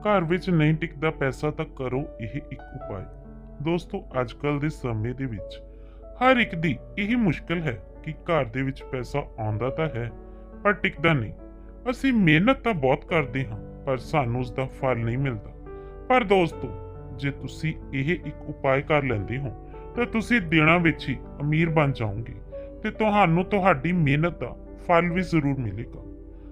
ਘਰ ਵਿੱਚ ਨਹੀਂ ਟਿਕਦਾ ਪੈਸਾ ਤਾਂ ਕਰੋ ਇਹ ਇੱਕ ਉਪਾਅ ਦੋਸਤੋ ਅੱਜਕੱਲ ਦੇ ਸਮੇਂ ਦੇ ਵਿੱਚ ਹਰ ਇੱਕ ਦੀ ਇਹ ਮੁਸ਼ਕਲ ਹੈ ਕਿ ਘਰ ਦੇ ਵਿੱਚ ਪੈਸਾ ਆਉਂਦਾ ਤਾਂ ਹੈ, ਪਰ ਟਿਕਦਾ ਨਹੀਂ। ਅਸੀਂ ਮਿਹਨਤ ਤਾਂ ਬਹੁਤ ਕਰਦੇ ਹਾਂ, ਪਰ ਸਾਨੂੰ ਉਸ ਦਾ ਫਲ ਨਹੀਂ ਮਿਲਦਾ। ਪਰ ਦੋਸਤੋ, ਜੇ ਤੁਸੀਂ ਇਹ ਇੱਕ ਉਪਾਅ ਕਰ ਲੈਂਦੇ ਹੋ, ਤਾਂ ਤੁਸੀਂ ਦਿਨਾਂ ਵਿੱਚ ਹੀ ਅਮੀਰ ਬਣ ਜਾਓਗੇ ਤੇ ਤੁਹਾਨੂੰ ਤੁਹਾਡੀ ਮਿਹਨਤ ਦਾ ਫਲ ਵੀ ਜ਼ਰੂਰ ਮਿਲੇਗਾ।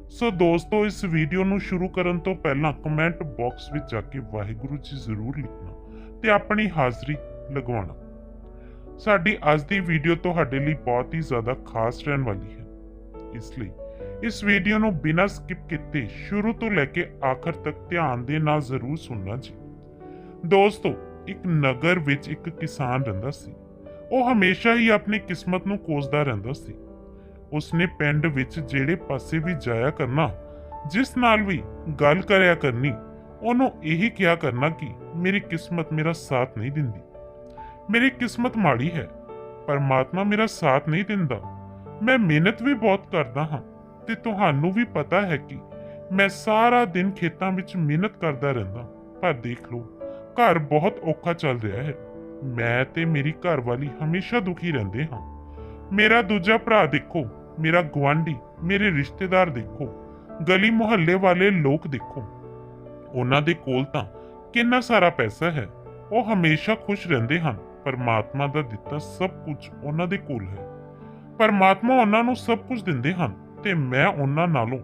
ਸੋ ਦੋਸਤੋ, ਇਸ ਵੀਡੀਓ ਨੂੰ ਸ਼ੁਰੂ ਕਰਨ ਤੋਂ ਪਹਿਲਾਂ ਕਮੈਂਟ ਬਾਕਸ ਵਿੱਚ ਜਾ ਕੇ ਵਾਹਿਗੁਰੂ ਜੀ ਜ਼ਰੂਰ ਲਿਖਣਾ ਤੇ ਆਪਣੀ ਹਾਜ਼ਰੀ ਲਗਵਾਉਣਾ। ਸਾਡੀ ਅੱਜ ਦੀ ਵੀਡੀਓ ਤੁਹਾਡੇ ਲਈ ਬਹੁਤ ਹੀ ਜ਼ਿਆਦਾ ਖਾਸ ਰਹਿਣ ਵਾਲੀ ਹੈ। ਇਸ ਲਈ ਇਸ ਵੀਡੀਓ ਨੂੰ ਬਿਨਾਂ ਸਕਿਪ ਕੀਤੇ ਸ਼ੁਰੂ ਤੋਂ ਲੈ ਕੇ ਆਖਰ ਤੱਕ ਧਿਆਨ ਦੇ ਨਾਲ ਜ਼ਰੂਰ ਸੁਣਨਾ ਜੀ। ਦੋਸਤੋ, ਇੱਕ ਨਗਰ ਵਿੱਚ ਇੱਕ ਕਿਸਾਨ ਰਹਿੰਦਾ ਸੀ। ਉਹ ਹਮੇਸ਼ਾ ਹੀ ਆਪਣੀ ਕਿਸਮਤ ਨੂੰ ਕੋਸਦਾ ਰਹਿੰਦਾ ਸੀ। ਉਸਨੇ ਪਿੰਡ ਵਿੱਚ ਜਿਹੜੇ ਪਾਸੇ ਵੀ ਜਾਇਆ ਕਰਨਾ, ਜਿਸ ਨਾਲ ਵੀ ਗੱਲ ਕਰਿਆ ਕਰਨੀ, ਉਹਨੂੰ ਇਹੀ ਕਿਹਾ ਕਰਨਾ ਕਿ ਮੇਰੀ ਕਿਸਮਤ ਮੇਰਾ ਸਾਥ ਨਹੀਂ ਦਿੰਦੀ। ਮੇਰੀ ਕਿਸਮਤ ਮਾੜੀ ਹੈ, ਪਰਮਾਤਮਾ ਮੇਰਾ ਸਾਥ ਨਹੀਂ ਦਿੰਦਾ। ਮੈਂ ਮਿਹਨਤ ਵੀ ਬਹੁਤ ਕਰਦਾ ਹਾਂ ਤੇ ਤੁਹਾਨੂੰ ਵੀ ਪਤਾ ਹੈ ਕਿ ਮੈਂ ਸਾਰਾ ਦਿਨ ਖੇਤਾਂ ਵਿੱਚ ਮਿਹਨਤ ਕਰਦਾ ਰਹਿੰਦਾ ਪਰ ਦੇਖ ਲਓ, ਘਰ ਬਹੁਤ ਔਖਾ ਚੱਲ ਰਿਹਾ ਹੈ। ਮੈਂ ਤੇ ਮੇਰੀ ਘਰਵਾਲੀ ਹਮੇਸ਼ਾ ਦੁਖੀ ਰਹਿੰਦੇ ਹਾਂ। ਮੇਰਾ ਦੂਜਾ ਭਰਾ ਦੇਖੋ ਮੇਰਾ ਗੁਆਂਢੀ, ਮੇਰੇ ਰਿਸ਼ਤੇਦਾਰ ਦੇਖੋ, ਗਲੀ ਮੁਹੱਲੇ ਵਾਲੇ ਲੋਕ ਦੇਖੋ। ਉਹਨਾਂ ਦੇ ਕੋਲ ਤਾਂ ਕਿੰਨਾ ਸਾਰਾ ਪੈਸਾ ਹੈ, ਉਹ ਹਮੇਸ਼ਾ ਖੁਸ਼ ਰਹਿੰਦੇ ਹਨ। ਪਰਮਾਤਮਾ ਦਾ ਦਿੱਤਾ ਸਭ ਕੁਝ ਉਹਨਾਂ ਦੇ ਕੋਲ ਹੈ। ਪਰਮਾਤਮਾ ਉਹਨਾਂ ਨੂੰ ਸਭ ਕੁਝ ਦਿੰਦੇ ਹਨ ਤੇ ਮੈਂ ਉਹਨਾਂ ਨਾਲੋਂ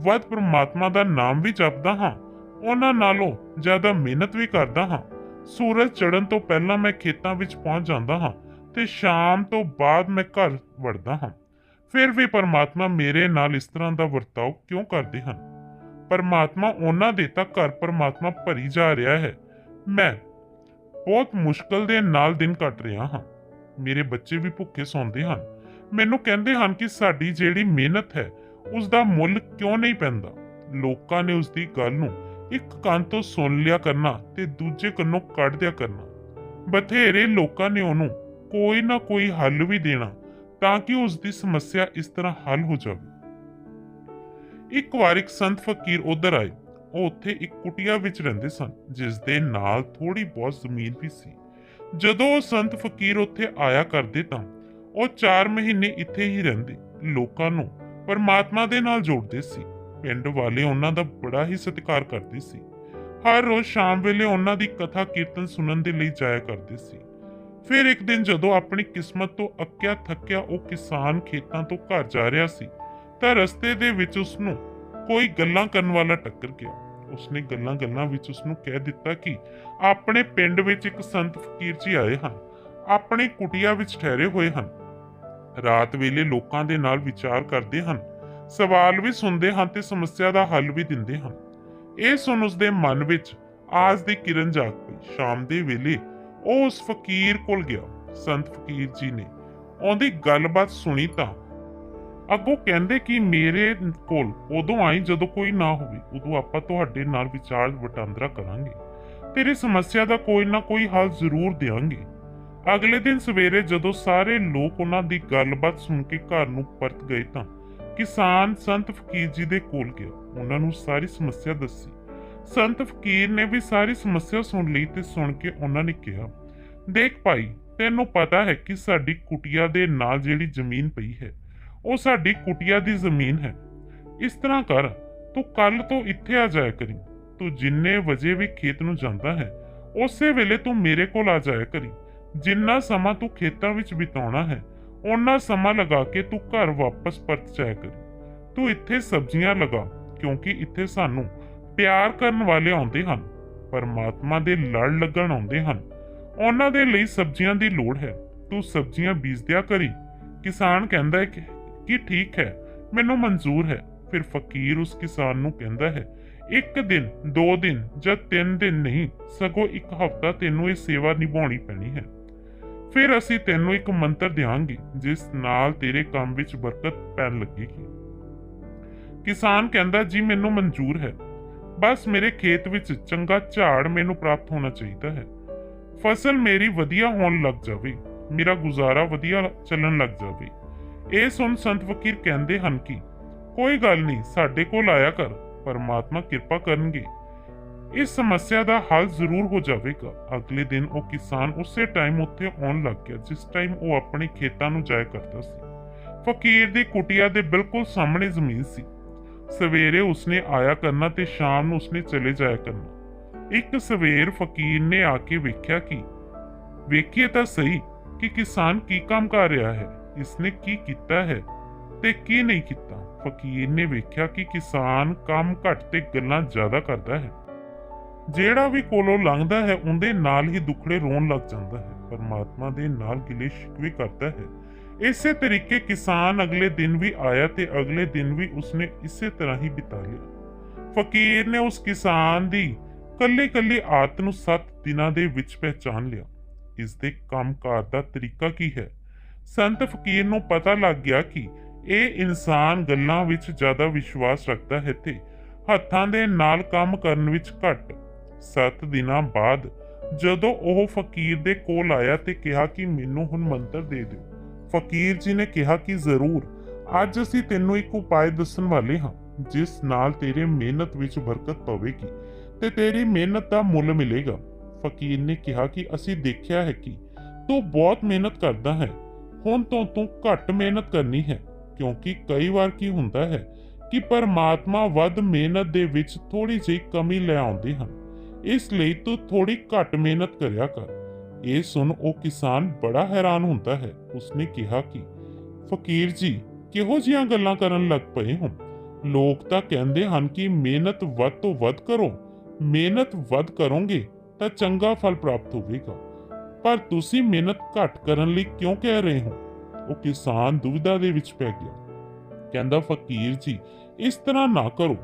ਵੱਧ ਪਰਮਾਤਮਾ ਦਾ ਨਾਮ ਵੀ ਜਪਦਾ ਹਾਂ। ਉਹਨਾਂ ਨਾਲੋਂ ਜ਼ਿਆਦਾ ਮਿਹਨਤ ਵੀ ਕਰਦਾ ਹਾਂ। ਸੂਰਜ ਚੜ੍ਹਨ ਤੋਂ ਪਹਿਲਾਂ ਮੈਂ ਖੇਤਾਂ ਵਿੱਚ ਪਹੁੰਚ ਜਾਂਦਾ ਹਾਂ ਤੇ ਸ਼ਾਮ ਤੋਂ ਬਾਅਦ ਮੈਂ ਘਰ ਵੜਦਾ ਹਾਂ। ਫਿਰ ਵੀ ਪਰਮਾਤਮਾ ਮੇਰੇ ਨਾਲ ਇਸ ਤਰ੍ਹਾਂ ਦਾ ਵਰਤਾਓ ਕਿਉਂ ਕਰਦੇ ਹਨ? ਪਰਮਾਤਮਾ ਉਹਨਾਂ ਦੇ ਤਾਂ ਘਰ ਪਰਮਾਤਮਾ ਭਰੀ ਜਾ ਰਿਹਾ ਹੈ। ਮੈਂ ਬਹੁਤ ਮੁਸ਼ਕਲ ਦੇ ਨਾਲ ਦਿਨ ਕੱਟ ਰਿਹਾ ਹਾਂ। ਮੇਰੇ ਬੱਚੇ ਵੀ ਭੁੱਖੇ ਸੌਂਦੇ ਹਨ। ਮੈਨੂੰ ਕਹਿੰਦੇ ਹਨ ਕਿ ਸਾਡੀ ਜਿਹੜੀ ਮਿਹਨਤ ਹੈ ਉਸ ਦਾ ਮੁੱਲ ਕਿਉਂ ਨਹੀਂ ਪੈਂਦਾ? ਲੋਕਾਂ ਨੇ ਉਸ ਦੀ ਗੱਲ ਨੂੰ ਇੱਕ ਕੰਨ ਤੋਂ ਸੁਣ ਲਿਆ ਕਰਨਾ ਤੇ ਦੂਜੇ ਕੰਨੋਂ ਕੱਢ ਦਿਆ ਕਰਨਾ। ਬਥੇਰੇ ਲੋਕਾਂ ਨੇ ਉਹਨੂੰ ਕੋਈ ਨਾ ਕੋਈ ਹੱਲ ਵੀ ਦੇਣਾ ਤਾਂ ਕਿ ਉਸ ਦੀ ਸਮੱਸਿਆ ਇਸ ਤਰ੍ਹਾਂ ਹੱਲ ਹੋ ਜਾਵੇ। ਇੱਕ ਵਾਰ ਇੱਕ ਸੰਤ ਫਕੀਰ ਉਧਰ ਆਏ। ਉਹ ਉੱਥੇ ਇੱਕ ਕੁਟੀਆ ਵਿੱਚ ਰਹਿੰਦੇ ਸਨ ਜਿਸ ਦੇ ਨਾਲ ਥੋੜੀ ਬਹੁਤ ਜ਼ਮੀਨ ਵੀ ਸੀ। ਜਦੋਂ ਉਹ ਸੰਤ ਫਕੀਰ ਉੱਥੇ ਆਇਆ ਕਰਦੇ ਤਾਂ ਉਹ 4 ਮਹੀਨੇ ਇੱਥੇ ਹੀ ਰਹਿੰਦੇ, ਲੋਕਾਂ ਨੂੰ ਪਰਮਾਤਮਾ ਦੇ ਨਾਲ ਜੋੜਦੇ ਸੀ। ਪਿੰਡ ਵਾਲੇ ਉਹਨਾਂ ਦਾ ਬੜਾ ਹੀ ਸਤਿਕਾਰ ਕਰਦੇ ਸੀ। ਹਰ ਰੋਜ਼ ਸ਼ਾਮ ਵੇਲੇ ਉਹਨਾਂ ਦੀ ਕਥਾ ਕੀਰਤਨ ਸੁਣਨ ਦੇ ਲਈ ਜਾਇਆ ਕਰਦੇ ਸੀ। ਫਿਰ ਇੱਕ ਦਿਨ ਜਦੋਂ ਆਪਣੀ ਕਿਸਮਤ ਤੋਂ ਅੱਕਿਆ ਥੱਕਿਆ ਉਹ ਕਿਸਾਨ ਖੇਤਾਂ ਤੋਂ ਘਰ ਜਾ ਰਿਹਾ ਸੀ, ਤਾਂ ਰਸਤੇ ਦੇ ਵਿੱਚ ਉਸ ਨੂੰ ਕੋਈ ਗੱਲਾਂ ਕਰਨ ਵਾਲਾ ਟੱਕਰ ਗਿਆ। ਉਸਨੇ ਗੱਲਾਂ-ਗੱਲਾਂ ਵਿੱਚ ਉਸ ਨੂੰ ਕਹਿ ਦਿੱਤਾ ਕਿ ਆਪਣੇ ਪਿੰਡ ਵਿੱਚ ਇੱਕ ਸੰਤ ਫਕੀਰ ਜੀ ਆਏ ਹਨ। ਆਪਣੇ ਕੁਟੀਆ ਵਿੱਚ ਠਹਿਰੇ ਹੋਏ ਹਨ। ਰਾਤ ਵੇਲੇ ਲੋਕਾਂ ਦੇ ਨਾਲ ਵਿਚਾਰ ਕਰਦੇ ਹਨ। ਸਵਾਲ ਵੀ ਸੁਣਦੇ ਹਨ ਤੇ ਸਮੱਸਿਆ ਦਾ ਹੱਲ ਵੀ ਦਿੰਦੇ ਹਨ। ਇਹ ਸੁਣ ਉਸਦੇ ਮਨ ਵਿੱਚ ਆਸ ਦੀ ਕਿਰਨ ਜਾਗ ਪਈ। ਸ਼ਾਮ ਦੇ ਵੇਲੇ ਉਹ ਉਸ ਫਕੀਰ ਕੋਲ ਗਿਆ। ਸੰਤ ਫਕੀਰ ਜੀ ਨੇ ਉਹਦੀ ਗੱਲਬਾਤ ਸੁਣੀ ਤਾਂ ਅੱਗੋਂ ਕਹਿੰਦੇ ਕਿ ਮੇਰੇ ਕੋਲ ਉਦੋਂ ਆਈ ਜਦੋਂ ਕੋਈ ਨਾ ਹੋਵੇ, ਉਦੋਂ ਆਪਾਂ ਤੁਹਾਡੇ ਨਾਲ ਵਿਚਾਰ ਵਟਾਂਦਰਾ ਕਰਾਂਗੇ। ਤੇਰੀ ਸਮੱਸਿਆ ਦਾ ਕੋਈ ਨਾ ਕੋਈ ਹੱਲ ਜ਼ਰੂਰ ਦੇਵਾਂਗੇ ਅਗਲੇ ਦਿਨ ਸਵੇਰੇ ਜਦੋਂ ਸਾਰੇ ਲੋਕ ਉਹਨਾਂ ਦੀ ਗੱਲਬਾਤ ਸੁਣ ਕੇ ਘਰ ਨੂੰ ਪਰਤ ਗਏ ਤਾਂ ਕਿਸਾਨ ਸੰਤ ਫਕੀਰ ਜੀ ਦੇ ਕੋਲ ਗਿਆ। ਉਹਨਾਂ ਨੂੰ ਸਾਰੀ ਸਮੱਸਿਆ ਦੱਸੀ। ਸੰਤ ਫਕੀਰ ਨੇ ਵੀ ਸਾਰੀ ਸਮੱਸਿਆ ਸੁਣ ਲਈ ਤੇ ਸੁਣ ਕੇ ਉਹਨਾਂ ਨੇ ਕਿਹਾ, ਦੇਖ ਭਾਈ, ਤੈਨੂੰ ਪਤਾ ਹੈ ਕਿ ਸਾਡੀ ਕੁਟੀਆ ਦੇ ਨਾਲ ਜਿਹੜੀ ਜ਼ਮੀਨ ਪਈ ਹੈ, ਉਹ ਸਾਡੀ ਕੁਟੀਆ ਦੀ ਜ਼ਮੀਨ ਹੈ। ਇਸ ਤਰ੍ਹਾਂ ਕਰ, ਤੂੰ ਕੱਲ ਤੋਂ ਇੱਥੇ ਆ ਜਾਇਆ ਕਰੀ। ਤੂੰ ਜਿੰਨੇ ਵਜੇ ਵੀ ਖੇਤ ਨੂੰ ਜਾਂਦਾ ਹੈ, ਉਸੇ ਵੇਲੇ ਤੂੰ ਮੇਰੇ ਕੋਲ ਆ ਜਾਇਆ ਕਰੀ। ਜਿੰਨਾ ਸਮਾਂ ਤੂੰ ਖੇਤਾਂ ਵਿੱਚ ਬਿਤਾਉਣਾ ਹੈ ਉਹਨਾਂ ਸਮਾਂ ਲਗਾ ਕੇ ਤੂੰ ਘਰ ਵਾਪਸ ਪਰਤ ਜਾਇਆ ਕਰੀ। ਤੂੰ ਇੱਥੇ ਸਬਜ਼ੀਆਂ ਲਗਾ, ਕਿਉਂਕਿ ਇੱਥੇ ਸਾਨੂੰ ਪਿਆਰ ਕਰਨ ਵਾਲੇ ਆਉਂਦੇ ਹਨ, ਪਰਮਾਤਮਾ ਦੇ ਲੜ ਲੱਗਣ ਆਉਂਦੇ ਹਨ। ਉਹਨਾਂ ਦੇ ਲਈ ਸਬਜ਼ੀਆਂ ਦੀ ਲੋੜ ਹੈ। ਤੂੰ ਸਬਜ਼ੀਆਂ ਬੀਜਦਿਆ ਕਰੀ। ਕਿਸਾਨ ਕਹਿੰਦਾ ਹੈ ਕਿ ਕਿ ਠੀਕ ਹੈ, ਮੈਨੂੰ ਮਨਜ਼ੂਰ ਹੈ। ਫਿਰ ਫਕੀਰ ਉਸ ਕਿਸਾਨ ਨੂੰ ਕਹਿੰਦਾ ਹੈ, ਇੱਕ ਦਿਨ, ਦੋ ਦਿਨ ਜਾਂ ਤਿੰਨ ਦਿਨ ਨਹੀਂ, ਸਗੋਂ ਇੱਕ ਹਫ਼ਤਾ ਤੈਨੂੰ ਇਹ ਸੇਵਾ ਨਿਭਾਉਣੀ ਪੈਣੀ ਹੈ। ਫਿਰ ਅਸੀਂ ਤੈਨੂੰ ਇੱਕ ਮੰਤਰ ਦਿਆਂਗੇ, ਜਿਸ ਨਾਲ ਤੇਰੇ ਕੰਮ ਵਿੱਚ ਬਰਕਤ ਪੈਣ ਲੱਗੇਗੀ। ਕਿਸਾਨ ਕਹਿੰਦਾ, ਜੀ, ਮੈਨੂੰ ਮਨਜ਼ੂਰ ਹੈ। ਬਸ ਮੇਰੇ ਖੇਤ ਵਿੱਚ ਚੰਗਾ ਝਾੜ ਮੈਨੂੰ ਪ੍ਰਾਪਤ ਹੋਣਾ ਚਾਹੀਦਾ ਹੈ। ਫਸਲ ਮੇਰੀ ਵਧੀਆ ਹੋਣ ਲੱਗ ਜਾਵੇ, ਮੇਰਾ ਗੁਜ਼ਾਰਾ ਵਧੀਆ ਚੱਲਣ ਲੱਗ ਜਾਵੇ। ਇਹ ਸੁਣ ਸੰਤ ਫਕੀਰ ਕਹਿੰਦੇ ਹਨ ਕਿ, ਕੋਈ ਗੱਲ ਨਹੀਂ, ਸਾਡੇ ਕੋਲ ਆਇਆ ਕਰ, ਪਰਮਾਤਮਾ ਕਿਰਪਾ ਕਰਨਗੇ। ਇਸ ਸਮੱਸਿਆ ਦਾ ਹੱਲ ਜ਼ਰੂਰ ਹੋ ਜਾਵੇਗਾ। ਅਗਲੇ ਦਿਨ ਉਹ ਕਿਸਾਨ ਉਸੇ ਟਾਈਮ ਉੱਥੇ ਆਉਣ ਲੱਗ ਗਿਆ, ਜਿਸ ਟਾਈਮ ਉਹ ਆਪਣੇ ਖੇਤਾਂ ਨੂੰ ਜਾਇਆ ਕਰਦਾ ਸੀ। ਫਕੀਰ ਦੀ ਕੁਟਿਆ ਦੇ ਬਿਲਕੁਲ ਸਾਹਮਣੇ ਜ਼ਮੀਨ ਸੀ। ਸਵੇਰੇ ਉਸਨੇ ਆਇਆ ਕਰਨਾ ਤੇ ਸ਼ਾਮ ਨੂੰ ਉਸਨੇ ਚਲੇ ਜਾਇਆ ਕਰਨਾ। ਇੱਕ ਸਵੇਰ ਫਕੀਰ ਨੇ ਆ ਕੇ ਵੇਖਿਆ ਕਿ ਵੇਖੀਏ ਤਾਂ ਸਹੀ ਕਿ ਕਿਸਾਨ ਕੀ ਕੰਮ ਕਰ ਰਿਹਾ ਹੈ, ਇਸਨੇ ਕੀ ਕੀਤਾ ਹੈ ਤੇ ਕੀ ਨਹੀਂ ਕੀਤਾ। ਫਕੀਰ ਨੇ ਵੇਖਿਆ ਕਿ ਕਿਸਾਨ ਕੰਮ ਘੱਟ ਤੇ ਗੱਲਾਂ ਜ਼ਿਆਦਾ ਕਰਦਾ ਹੈ। ਜਿਹੜਾ ਵੀ ਕੋਲੋਂ ਲੰਘਦਾ ਹੈ, ਉਹਦੇ ਨਾਲ ਹੀ ਦੁਖੜੇ ਰੋਣ ਲੱਗ ਜਾਂਦਾ ਹੈ। ਪਰਮਾਤਮਾ ਦੇ ਨਾਲ ਗਿਲੇ ਸ਼ਿਕਵੇ ਕਰਦਾ ਹੈ। ਇਸੇ ਤਰੀਕੇ ਕਿਸਾਨ ਅਗਲੇ ਦਿਨ ਵੀ ਆਇਆ ਤੇ ਅਗਲੇ ਦਿਨ ਵੀ ਉਸਨੇ ਇਸੇ ਤਰ੍ਹਾਂ ਹੀ ਬਿਤਾ ਲਿਆ। ਫਕੀਰ ਨੇ ਉਸ ਕਿਸਾਨ ਦੀ ਕੱਲੇ ਕੱਲੇ ਆਦਤ ਨੂੰ 7 ਦਿਨਾਂ ਦੇ ਵਿੱਚ ਪਹਿਚਾਨ ਲਿਆ। ਇਸ ਦੇ ਕੰਮਕਾਰ ਦਾ ਤਰੀਕਾ ਕੀ ਹੈ? ਸੰਤ ਫਕੀਰ ਨੂੰ ਪਤਾ ਲੱਗ ਗਿਆ ਕਿ ਇਹ ਇਨਸਾਨ ਗੱਲਾਂ ਵਿੱਚ ਜ਼ਿਆਦਾ ਵਿਸ਼ਵਾਸ ਰੱਖਦਾ ਹੈ ਤੇ ਹੱਥਾਂ ਦੇ ਨਾਲ ਕੰਮ ਕਰਨ ਵਿੱਚ ਘੱਟ। 7 ਦਿਨਾਂ ਬਾਅਦ ਜਦੋਂ ਉਹ ਫਕੀਰ ਦੇ ਕੋਲ ਆਇਆ ਤੇ ਕਿਹਾ ਕਿ ਮੈਨੂੰ ਹੁਣ ਮੰਤਰ ਦੇ ਦਿਓ। ਫਕੀਰ ਜੀ ਨੇ ਕਿਹਾ ਕਿ ਜ਼ਰੂਰ, ਅੱਜ ਅਸੀਂ ਤੈਨੂੰ ਇੱਕ ਉਪਾਅ ਦੱਸਣ ਵਾਲੇ ਹਾਂ, ਜਿਸ ਨਾਲ ਤੇਰੇ ਮਿਹਨਤ ਵਿੱਚ ਬਰਕਤ ਪਵੇਗੀ ਤੇ ਤੇਰੀ ਮਿਹਨਤ ਦਾ ਮੁੱਲ ਮਿਲੇਗਾ। ਫਕੀਰ ਨੇ ਕਿਹਾ ਕਿ ਅਸੀਂ ਦੇਖਿਆ ਹੈ ਕਿ ਤੂੰ ਬਹੁਤ ਮਿਹਨਤ ਕਰਦਾ ਹੈ। ਹੁਣ ਤੋਂ ਤੂੰ ਘੱਟ ਮਿਹਨਤ ਕਰਨੀ ਹੈ, ਕਿਉਂਕਿ ਕਈ ਵਾਰ ਕੀ ਹੁੰਦਾ ਹੈ ਕਿ ਪਰਮਾਤਮਾ ਵੱਧ ਮਿਹਨਤ ਦੇ ਵਿੱਚ ਥੋੜੀ ਜਿਹੀ ਕਮੀ ਲੈ ਆਉਂਦੇ ਹਨ। ਇਸ ਲਈ ਤੂੰ ਥੋੜੀ ਘੱਟ ਮਿਹਨਤ ਕਰਿਆ ਕਰ। ਇਹ ਸੁਣ ਉਹ ਕਿਸਾਨ ਬੜਾ ਹੈਰਾਨ ਹੁੰਦਾ ਹੈ। ਉਸਨੇ ਕਿਹਾ ਕਿ, ਫਕੀਰ ਜੀ, ਕਿਹੋ ਜੀਆਂ ਗੱਲਾਂ ਕਰਨ ਲੱਗ ਪਏ ਹੋ? ਲੋਕ ਤਾਂ ਕਹਿੰਦੇ ਹਨ ਕਿ ਮਿਹਨਤ ਵੱਧ ਤੋਂ ਵੱਧ ਕਰੋ। ਮਿਹਨਤ ਵੱਧ ਕਰੋਗੇ ਤਾਂ ਚੰਗਾ ਫਲ ਪ੍ਰਾਪਤ ਹੋਵੇਗਾ। ਪਰ ਤੁਸੀਂ ਮਿਹਨਤ ਘੱਟ ਕਰਨ ਲਈ ਕਿਉਂ ਕਹਿ ਰਹੇ ਹੋ? ਉਹ ਕਿਸਾਨ ਦੁਵਿਧਾ ਦੇ ਵਿੱਚ ਪੈ ਗਿਆ। ਕਹਿੰਦਾ, ਫਕੀਰ ਜੀ, ਇਸ ਤਰ੍ਹਾਂ ਨਾ ਕਰੋ।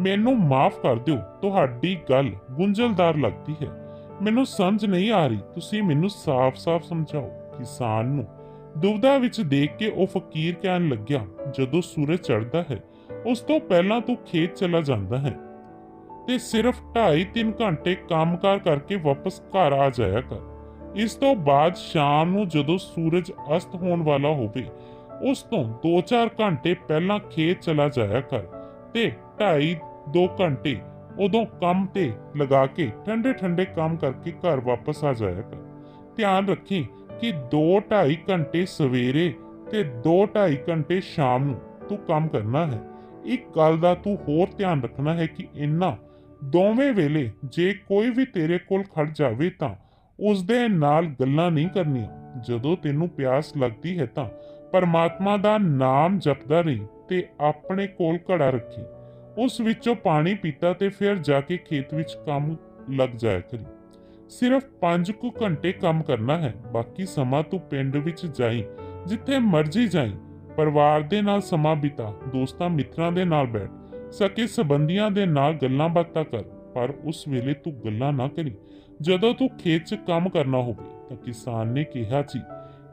ਮੈਨੂੰ ਮਾਫ ਕਰ ਦਿਓ। ਤੁਹਾਡੀ ਗੱਲ ਗੁੰਝਲਦਾਰ ਲੱਗਦੀ ਹੈ। ਮੈਨੂੰ ਸਮਝ ਨਹੀਂ ਆ ਰਹੀ। ਤੁਸੀਂ ਮੈਨੂੰ ਸਾਫ਼-ਸਾਫ਼ ਸਮਝਾਓ ਕਿਸਾਨ ਨੂੰ। ਦੁਬਦਾ ਵਿੱਚ ਦੇਖ ਕੇ ਉਹ ਫਕੀਰ ਕਹਿਣ ਲੱਗਿਆ, ਜਦੋਂ ਸੂਰਜ ਚੜ੍ਹਦਾ ਹੈ, ਉਸ ਤੋਂ ਪਹਿਲਾਂ ਤੂੰ ਖੇਤ ਚਲਾ ਜਾਂਦਾ ਹੈ। ਤੇ ਸਿਰਫ 2.5-3 ਘੰਟੇ ਕੰਮਕਾਰ ਕਰਕੇ ਵਾਪਸ ਘਰ ਆ ਜਾਇਆ ਕਰ। ਇਸ ਤੋਂ ਬਾਅਦ ਸ਼ਾਮ ਨੂੰ ਜਦੋਂ ਸੂਰਜ ਅਸਤ ਹੋਣ ਵਾਲਾ ਹੋਵੇ, ਉਸ ਤੋਂ 2-4 ਘੰਟੇ ਪਹਿਲਾਂ ਖੇਤ ਚਲਾ ਜਾਇਆ ਕਰ ਤੇ 2.5-2 ਘੰਟੇ ਉਦੋਂ ਕੰਮ ਤੇ ਲਗਾ ਕੇ ਠੰਡੇ ਠੰਡੇ ਕੰਮ ਕਰਕੇ ਘਰ ਵਾਪਸ ਆ ਜਾਇਆ ਕਰ। ਧਿਆਨ ਰੱਖੀ ਕਿ 2-2.5 ਘੰਟੇ ਸਵੇਰੇ ਤੇ 2-2.5 ਘੰਟੇ ਸ਼ਾਮ ਨੂੰ ਤੂੰ ਕੰਮ ਕਰਨਾ ਹੈ। ਇੱਕ ਗੱਲ ਦਾ ਤੂੰ ਹੋਰ ਧਿਆਨ ਰੱਖਣਾ ਹੈ ਕਿ ਇੰਨਾ ਦੋਵੇਂ ਵੇਲੇ ਜੇ ਕੋਈ ਵੀ ਤੇਰੇ ਕੋਲ ਖੜ ਜਾਵੇ ਤਾਂ ਉਸ ਦੇ ਨਾਲ ਗੱਲਾਂ ਨਹੀਂ ਕਰਨੀਆਂ। ਜਦੋਂ ਤੈਨੂੰ ਪਿਆਸ ਲੱਗਦੀ ਹੈ ਤਾਂ ਪਰਮਾਤਮਾ ਦਾ ਨਾਮ ਜਪਦਾ ਰਹੀ ਤੇ ਆਪਣੇ ਕੋਲ ਘੜਾ ਰੱਖੀ। ਉਸ ਵਿੱਚੋਂ ਪਾਣੀ ਪੀਤਾ ਤੇ ਫਿਰ ਜਾ ਕੇ ਖੇਤ ਵਿੱਚ ਕੰਮ ਲੱਗ ਜਾਇਆ ਕਰੀ। ਸਿਰਫ 5 ਕੁ ਘੰਟੇ ਕੰਮ ਕਰਨਾ ਹੈ, ਬਾਕੀ ਸਮਾਂ ਤੂੰ ਪਿੰਡ ਵਿੱਚ ਜਾਈ, ਜਿੱਥੇ ਮਰਜ਼ੀ ਜਾਈ। ਪਰਿਵਾਰ ਦੇ ਨਾਲ ਸਮਾਂ ਬਿਤਾ, ਦੋਸਤਾਂ ਮਿੱਤਰਾਂ ਦੇ ਨਾਲ ਬੈਠ, ਸਕੇ ਸਬੰਧੀਆਂ ਦੇ ਨਾਲ ਗੱਲਾਂ ਬਾਤਾਂ ਕਰ, ਪਰ ਉਸ ਵੇਲੇ ਤੂੰ ਗੱਲਾਂ ਨਾ ਕਰੀ। ਜਦੋਂ ਤੂੰ ਖੇਤ 'ਚ ਕੰਮ ਕਰਨਾ ਹੋਵੇ ਤਾਂ ਕਿਸਾਨ ਨੇ ਕਿਹਾ ਜੀ,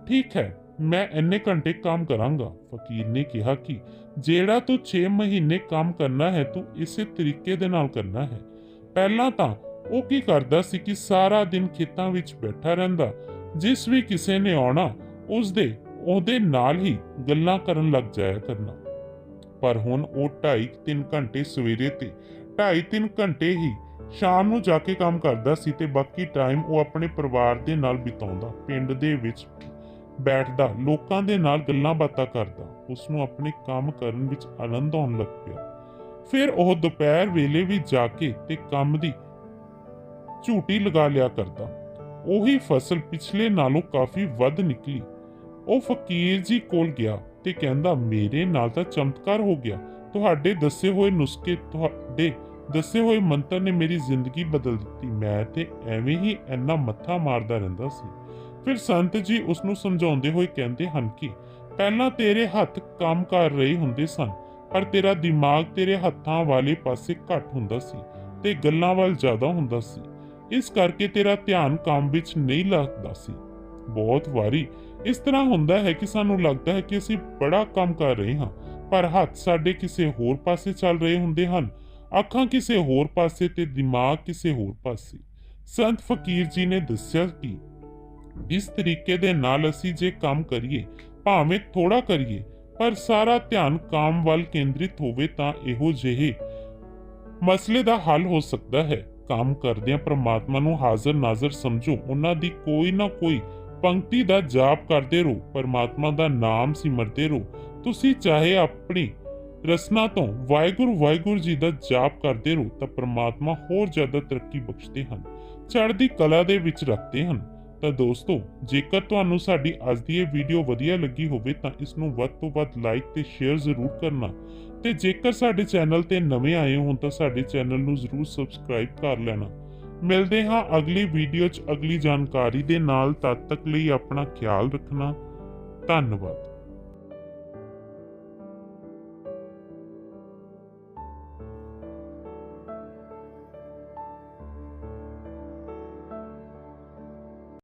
ਠੀਕ ਹੈ ਮੈਂ ਇੰਨੇ ਘੰਟੇ ਕੰਮ ਕਰਾਂਗਾ। ਫਕੀਰ ਨੇ ਕਿਹਾ ਕਿ ਜਿਹੜਾ ਤੂੰ 6 ਮਹੀਨੇ ਕੰਮ ਕਰਨਾ ਹੈ, ਤੂੰ ਇਸੇ ਤਰੀਕੇ ਦੇ ਨਾਲ ਕਰਨਾ ਹੈ। ਪਹਿਲਾਂ ਤਾਂ ਉਹ ਕੀ ਕਰਦਾ ਸੀ ਕਿ ਸਾਰਾ ਦਿਨ ਖੇਤਾਂ ਵਿੱਚ ਬੈਠਾ ਰਹਿੰਦਾ। ਜਿਸ ਵੀ ਕਿਸੇ ਨੇ ਆਉਣਾ ਉਸ ਦੇ ਉਹਦੇ ਨਾਲ ਹੀ ਗੱਲਾਂ ਕਰਨ ਲੱਗ ਜਾਇਆ ਕਰਨਾ। ਪਰ ਹੁਣ ਉਹ 2.5-3 ਘੰਟੇ ਸਵੇਰੇ ਤੇ 2.5-3 ਘੰਟੇ ਹੀ ਸ਼ਾਮ ਨੂੰ ਜਾ ਕੇ ਕੰਮ ਕਰਦਾ ਸੀ ਤੇ ਬਾਕੀ ਟਾਈਮ ਉਹ ਆਪਣੇ ਪਰਿਵਾਰ ਦੇ ਨਾਲ ਬਿਤਾਉਂਦਾ, ਪਿੰਡ ਦੇ ਵਿੱਚ। ਬੈਠਦਾ, ਲੋਕਾਂ ਦੇ ਨਾਲ ਗੱਲਾਂ ਬਾਤਾਂ ਕਰਦਾ। ਉਸ ਨੂੰ ਆਪਣੇ ਕੰਮ ਕਰਨ ਵਿੱਚ ਆਨੰਦ ਆਉਣ ਲੱਗ ਪਿਆ। ਫਿਰ ਉਹ ਦੁਪਹਿਰ ਵੇਲੇ ਵੀ ਜਾ ਕੇ ਤੇ ਕੰਮ ਦੀ ਝੂਟੀ ਲਗਾ ਲਿਆ ਕਰਦਾ। ਉਹੀ ਫਸਲ ਪਿਛਲੇ ਨਾਲੋਂ ਕਾਫੀ ਵੱਧ ਨਿਕਲੀ। ਉਹ ਫਕੀਰ ਜੀ ਕੋਲ ਗਿਆ ਤੇ ਕਹਿੰਦਾ, ਮੇਰੇ ਨਾਲ ਤਾਂ ਚਮਤਕਾਰ ਹੋ ਗਿਆ। ਤੁਹਾਡੇ ਦੱਸੇ ਹੋਏ ਨੁਸਖੇ, ਤੁਹਾਡੇ ਦੱਸੇ ਹੋਏ ਮੰਤਰ ਨੇ ਮੇਰੀ ਜ਼ਿੰਦਗੀ ਬਦਲ ਦਿੱਤੀ। ਮੈਂ ਤੇ ਐਵੇਂ ਹੀ ਇੰਨਾ ਮੱਥਾ ਮਾਰਦਾ ਰਹਿੰਦਾ ਸੀ। ਫਿਰ ਸੰਤ ਜੀ ਉਸ ਨੂੰ ਸਮਝਾਉਂਦੇ ਹੋਏ ਕਹਿੰਦੇ ਹਨ ਕਿ ਪਹਿਲਾਂ ਤੇਰੇ ਹੱਥ ਕੰਮ ਕਰ ਰਹੇ ਹੁੰਦੇ ਸਨ, ਪਰ ਤੇਰਾ ਦਿਮਾਗ ਤੇਰੇ ਹੱਥਾਂ ਵਾਲੇ ਪਾਸੇ ਘੱਟ ਹੁੰਦਾ ਸੀ ਤੇ ਗੱਲਾਂ ਵੱਲ ਜ਼ਿਆਦਾ ਹੁੰਦਾ ਸੀ। ਇਸ ਕਰਕੇ ਤੇਰਾ ਧਿਆਨ ਕੰਮ ਵਿੱਚ ਨਹੀਂ ਲੱਗਦਾ ਸੀ। ਬਹੁਤ ਵਾਰੀ ਇਸ ਤਰ੍ਹਾਂ ਹੁੰਦਾ ਹੈ ਕਿ ਸਾਨੂੰ ਲੱਗਦਾ ਹੈ ਕਿ ਅਸੀਂ ਬੜਾ ਕੰਮ ਕਰ ਰਹੇ ਹਾਂ, ਪਰ ਹੱਥ ਸਾਡੇ ਕਿਸੇ ਹੋਰ ਪਾਸੇ ਚੱਲ ਰਹੇ ਹੁੰਦੇ ਹਨ, ਅੱਖਾਂ ਕਿਸੇ ਹੋਰ ਪਾਸੇ ਤੇ ਦਿਮਾਗ ਕਿਸੇ ਹੋਰ ਪਾਸੇ। ਸੰਤ ਫਕੀਰ ਜੀ ਨੇ ਦੱਸਿਆ ਕਿ ਇਸ ਤਰੀਕੇ ਦੇ ਨਾਲ ਅਸੀਂ ਜੇ ਕੰਮ ਕਰੀਏ, ਭਾਵੇਂ ਥੋੜਾ ਕਰੀਏ, ਪਰ ਸਾਰਾ ਧਿਆਨ ਕੰਮ ਵੱਲ ਕੇਂਦਰਿਤ ਹੋਵੇ ਤਾਂ ਇਹੋ ਜਿਹੇ ਮਸਲੇ ਦਾ ਹੱਲ ਹੋ ਸਕਦਾ ਹੈ। ਕੰਮ ਕਰਦਿਆਂ ਪ੍ਰਮਾਤਮਾ ਨੂੰ ਹਾਜ਼ਰ ਨਾਜ਼ਰ ਸਮਝੋ, ਉਹਨਾਂ ਦੀ ਕੋਈ ਨਾ ਕੋਈ ਪੰਕਤੀ ਦਾ ਜਾਪ ਕਰਦੇ ਰਹੋ, ਪਰਮਾਤਮਾ ਦਾ ਨਾਮ ਸਿਮਰਦੇ ਰਹੋ। ਤੁਸੀਂ ਚਾਹੇ ਆਪਣੀ ਰਸਨਾ ਤੋਂ ਵਾਹਿਗੁਰੂ ਵਾਹਿਗੁਰੂ ਜੀ ਦਾ ਜਾਪ ਕਰਦੇ ਰਹੋ, ਤਾਂ ਪ੍ਰਮਾਤਮਾ ਹੋਰ ਜ਼ਿਆਦਾ ਤਰੱਕੀ ਬਖਸ਼ਦੇ ਹਨ, ਚੜ੍ਹਦੀ ਕਲਾ ਦੇ ਵਿੱਚ ਰੱਖਦੇ ਹਨ। ਤਾਂ ਦੋਸਤੋ, ਜੇਕਰ ਤੁਹਾਨੂੰ ਸਾਡੀ ਅੱਜ ਦੀ ਇਹ ਵੀਡੀਓ ਵਧੀਆ ਲੱਗੀ ਹੋਵੇ ਤਾਂ ਇਸ ਨੂੰ ਵੱਧ ਤੋਂ ਵੱਧ ਲਾਈਕ ਤੇ ਸ਼ੇਅਰ ਜ਼ਰੂਰ ਕਰਨਾ। ਤੇ ਜੇਕਰ ਸਾਡੇ ਚੈਨਲ ਤੇ ਨਵੇਂ ਆਏ ਹੋ ਤਾਂ ਸਾਡੇ ਚੈਨਲ ਨੂੰ ਜ਼ਰੂਰ ਸਬਸਕ੍ਰਾਈਬ ਕਰ ਲੈਣਾ। ਮਿਲਦੇ ਹਾਂ ਅਗਲੀ ਵੀਡੀਓ 'ਚ ਅਗਲੀ ਜਾਣਕਾਰੀ ਦੇ ਨਾਲ। ਤਦ ਤੱਕ ਲਈ ਆਪਣਾ ਖਿਆਲ ਰੱਖਣਾ। ਧੰਨਵਾਦ।